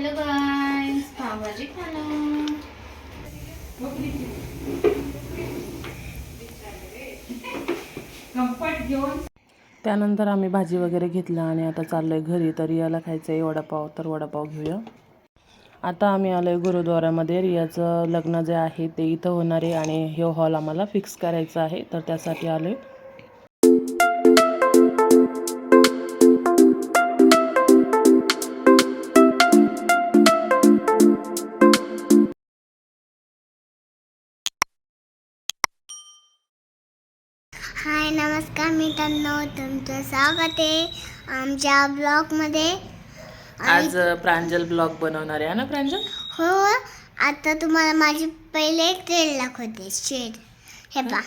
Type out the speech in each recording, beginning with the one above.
Hello गाईस पावभाजी खाणं त्यानंतर आम्ही भाजी वगैरे घेतला आणि आता चाललोय घरी. तर रियाला खायचं आहे वडापाव तर वडापाव घेऊया. आता आम्ही आलोय गुरुद्वारामध्ये. रियाचं लग्न जे आहे ते इथं होणार आहे आणि हे हॉल आम्हाला फिक्स करायचं आहे तर त्यासाठी आलोय. हाय नमस्कार मित्रांनो तुमचं स्वागत आहे आमच्या ब्लॉगमध्ये. आज प्रांजल ब्लॉग बनवणार आहे ना प्रांजल? हो आता तुम्हाला माझी पहिले एक ट्रेड दाखवते शेड हे पा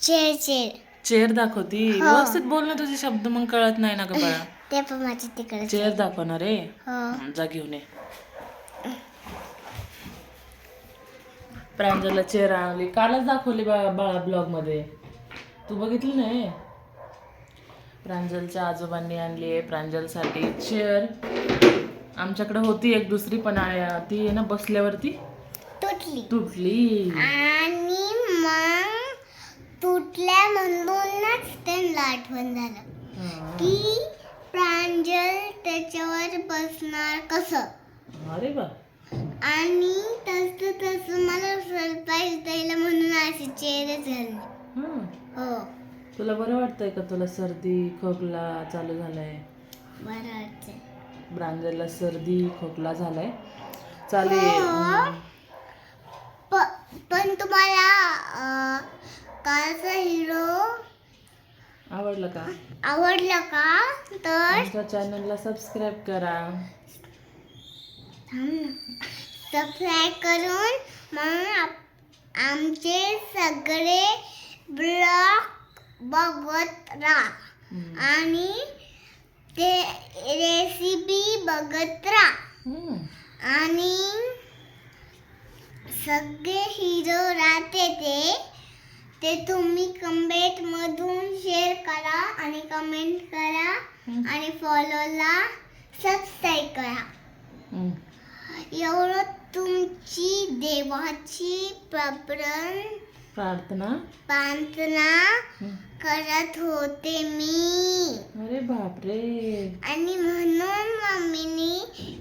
शेड शेड चेअर दाखवती? व्यवस्थित बोल ना तुझे शब्द मग कळत नाही ना ग बाळा. ते पण माझी तिकडे चेअर दाखवणार आहे? हो. जा घेऊन ये. प्रांजलला चेअर आणली. कालच दाखवली बा बाळा ब्लॉगमध्ये तू बघितली नाही? प्रांजलच्या आजोबांनी आणली आहे. प्रांजलसाठी चेअर आमच्याकडे होती एक दुसरी पण आहे ती आहे ना बसल्यावरती. तुटली. तुटली. आणि मग तुटल्या म्हणूनच त्यांना आठवण झालं. की प्रांजल त्याच्यावर बसणार कसं? अरे बा आणि तसं तसं मला सरप्राईज द्यायला म्हणून अशी चेअरच झाली तुला बरं वाटतंय का तुला सर्दी खोकला चालू झालाय? बरं वाटतंय. प्रांजलला सर्दी खोकला झालाय. चालेल. प- पण तुम्हाला कालचा हिरो आवडलं का? आवडला का? तर आमच्या चॅनलला सबस्क्राईब करा. सबस्क्राईब करून मग आमचे सगळे ब्लॉग बघत राहा. आणि ते रेसिपी बघत राहा. आणि सगळे हिरो राहते ते ते तुम्ही कमेंट मधून शेअर करा आणि कमेंट करा. आणि फॉलोला सबस्क्राईब करा. एवढं तुमची देवाची प्रपरण प्रार्थना? प्रार्थना. करत होते मी. अरे बापरे. आणि म्हणून मम्मीनी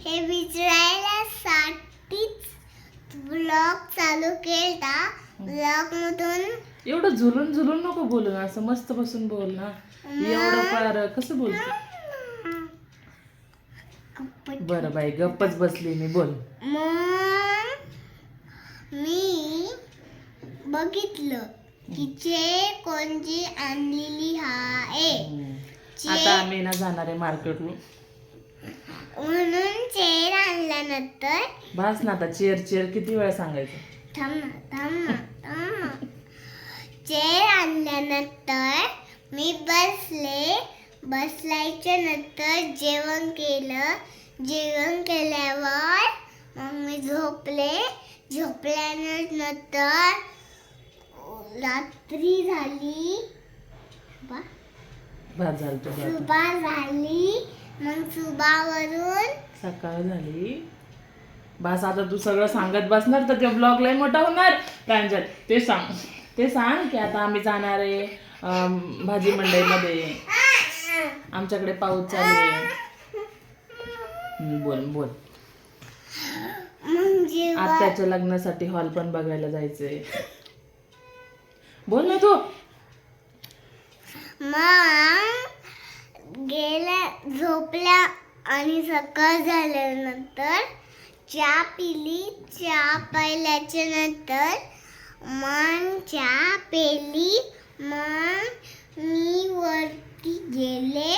हे विचारायला साठीच ब्लॉग चालू केला ब्लॉग मधून एवढं झुलून झुलून नको बोलू ना असं मस्त बसून बोल ना. एवढं फार कसं बोलतो? बरं बाई गप्पच बसली मी बोल. मग मी बघितलं की चे कोणची आणलेली आहे. आता आम्ही ना जाणार आहे मार्केटला म्हणून चेअर आणल्यानंतर भास ना आता चेअर चेअर किती वेळा सांगायचं? थांब ना थांब ना थांब ना. चेअर आणल्यानंतर मी बसले. बसल्याच्या नंतर जेवण केलं. जेवण केल्यावर मग मी झोपले. झोपल्यानंतर रात्री झाली. भात झालं. सुबा झाली. मग सुबावरून सकाळ झाली. बस आता तू सगळं सांगत बसणार तर ते ब्लॉग लय मोठा होणार. प्रांजल ते सांग. ते सांग की आता आम्ही जाणार आहे भाजी मंडईमध्ये. आमच्याकडे पाऊस चालू आहे. हम्म, बोल बोल. मग जेव्हा आत्याच्या लग्नासाठी हॉल पण बघायला जायचंय. बोल ना तू. मग गेल्या झोपल्या आणि सकाळ झाल्यानंतर चहा पिली. चहा प्यायल्याच्या नंतर मग चहा पेली. मग मी वरती गेले.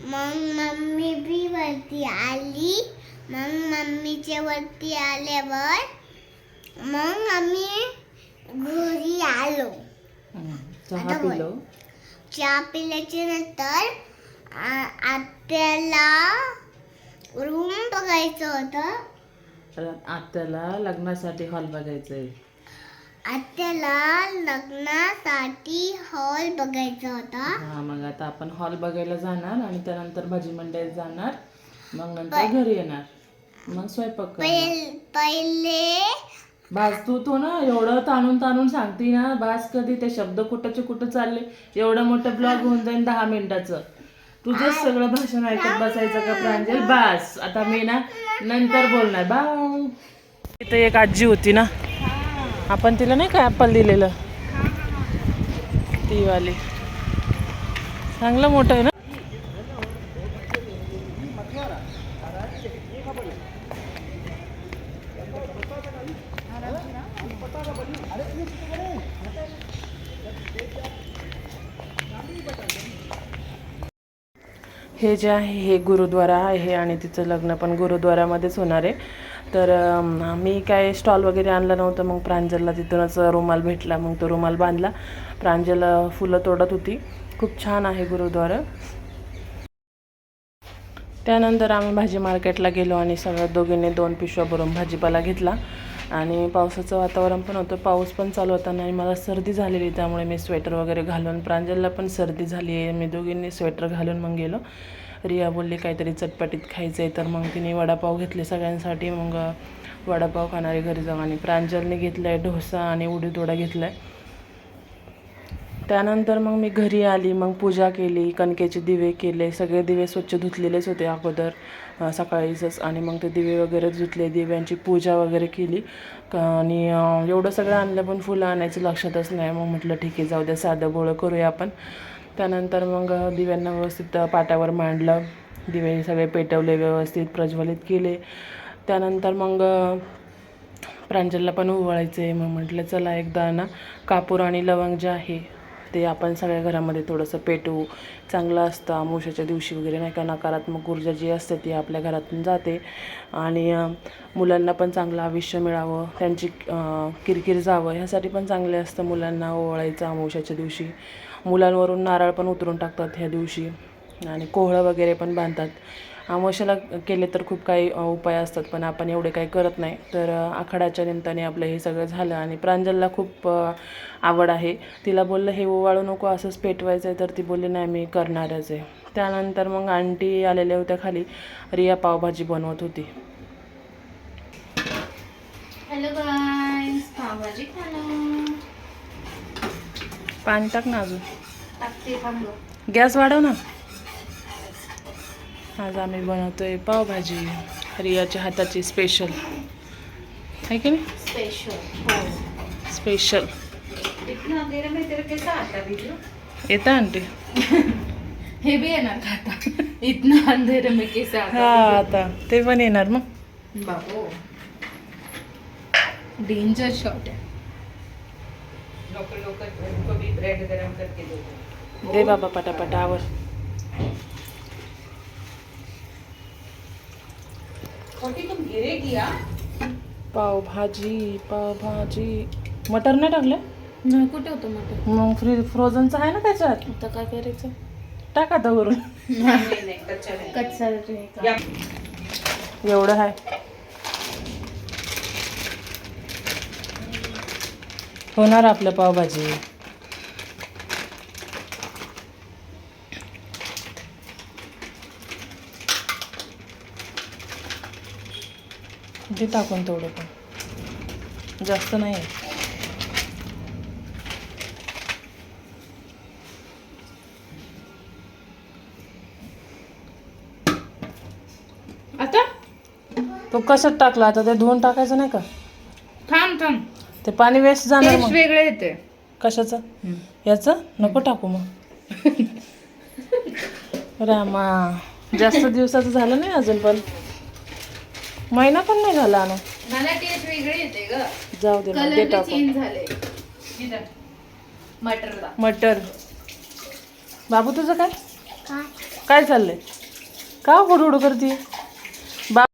मग मम्मी बी वरती आली. मग मम्मीच्या वरती आल्यावर मग आम्ही घरी आलो. चहा. पिलो. चहा पिल्याच्या नंतर आत्याला रूम बघायचं होतं. आत्याला लग्नासाठी हॉल बघायचंय. आत्याला लग्नासाठी हॉल बघायचा होता. हा मग आता आपण हॉल बघायला जाणार आणि त्यानंतर भाजी मंडईत जाणार. मग नंतर घरी येणार. मग स्वयंपाक पहिले बास तू तो ना एवढं ताणून ताणून सांगते ना बास कधी ते शब्द कुठंचे कुठं चालले एवढं मोठं ब्लॉग होऊन जाईल दहा मिनिटाचं. तुझंच सगळं भाषण ऐकत बसायचं का प्रांजल? बास आता मी ना नंतर बोलणार. बाय. इथं एक आजी होती ना आपण तिला नाही का ॲपल दिलेलं? ती वाली. चांगलं मोठं आहे ना? हे जे आहे हे गुरुद्वारा आहे आणि तिचं लग्न पण गुरुद्वारामध्येच होणार आहे. तर मी काय स्टॉल वगैरे आणलं नव्हतं मग प्रांजलला तिथूनच रुमाल भेटला मग तो रुमाल बांधला. प्रांजल फुलं तोडत होती. खूप छान आहे गुरुद्वारा. त्यानंतर आम्ही भाजी मार्केटला गेलो आणि सगळ्या दोघींनी दोन पिशव्या भरून भाजीपाला घेतला. आणि पावसाचं वातावरण पण होतं. पाऊस पण चालू होता आणि मला सर्दी झालेली त्यामुळे मी स्वेटर वगैरे घालून प्रांजलला पण सर्दी झाली आहे. मी दोघींनी स्वेटर घालून मग गेलो. रिया बोलली काहीतरी चटपटीत खायचं आहे तर मग तिने वडापाव घेतले सगळ्यांसाठी. मग वडापाव खाणारे घरी जाऊ आणि प्रांजलने घेतला आहे डोसा आणि उडीदोडा घेतला आहे त्यानंतर मग मी घरी आली मग पूजा केली कणकेचे दिवे केले सगळे दिवे स्वच्छ धुतलेलेच होते अगोदर सकाळीच आणि मग ते दिवे वगैरे धुतले दिव्यांची पूजा वगैरे केली. आणि एवढं सगळं आणलं पण फुलं आणायचं लक्षातच नाही. मग म्हटलं ठीक आहे जाऊ द्या साधं गोळं करूया आपण. त्यानंतर मग दिव्यांना व्यवस्थित पाटावर मांडलं. दिवे सगळे पेटवले व्यवस्थित प्रज्वलित केले. त्यानंतर मग प्रांजलला पण उवळायचे मग म्हटलं चला एकदा ना कापूर आणि लवंग जे आहे ते आपण सगळ्या घरामध्ये थोडंसं पेटवू. चांगलं असतं. अमावस्याच्या दिवशी वगैरे नाही का नकारात्मक ऊर्जा जी असते ती आपल्या घरातून जाते. आणि मुलांना पण चांगलं आयुष्य मिळावं. त्यांची किरकिर जावं. ह्यासाठी पण चांगले असतं मुलांना ओवाळायचं अमावस्याच्या दिवशी. मुलांवरून नारळ पण उतरून टाकतात ह्या दिवशी. आणि कोहळं वगैरे पण बांधतात. अमावस्याला केले तर खूप काही उपाय असतात पण आपण एवढे काही करत नाही. तर अ, आखाड्याच्या निमित्ताने आपलं हे सगळं झालं आणि प्रांजलला खूप आवड आहे. तिला बोललं हे ओवाळू नको असंच पेटवायचं आहे. तर ती बोलली नाही मी करणारच आहे. त्यानंतर मग आंटी आलेल्या होत्या खाली. रिया पावभाजी बनवत होती. हॅलो पावभाजी पाणी टाक ना अजून. गॅस वाढव ना. आज आम्ही बनवतोय पावभाजी रियाच्या हाताची स्पेशल आहे की नाही? स्पेशल हो. स्पेशल इतना अंधेरे में तेरे कैसा आता वीडियो येतं आंटी. हे भी येणार का आता? इतना अंधेरे में कैसा हा आता. ते पण येणार मग. बाबो डेंजर शॉट है दे बाबा पटापट आवर पावभाजी पावभाजी. मटर नाही टाकलं? नाही कुठे होतं मग मग फ्री फ्रोझनचं आहे ना त्याच्यात? आता काय करायचं? टाक आता वरून. कच्चा रे. का? एवढं आहे. होणार आपलं पावभाजी. ते टाकून तेवढं पण? जास्त नाही आहे. आता? तो कशात टाकला? आता ते धुवून टाकायचं नाही का? थांब थांब. ते पाणी वेस्ट जाणार टेस्ट मग. वेगळे येते कशाचं? याचं? नको टाकू मग. रामा जास्त दिवसाचं झालं नाही अजून पण? महिना पण नाही झाला ना मला टेस्ट वेगळे येते ग. जाऊ दे बी टाकून चेंज झाले. मटरला मटर बाबू तुझं काय? काय? काय चाललंय? का हुडहुड करते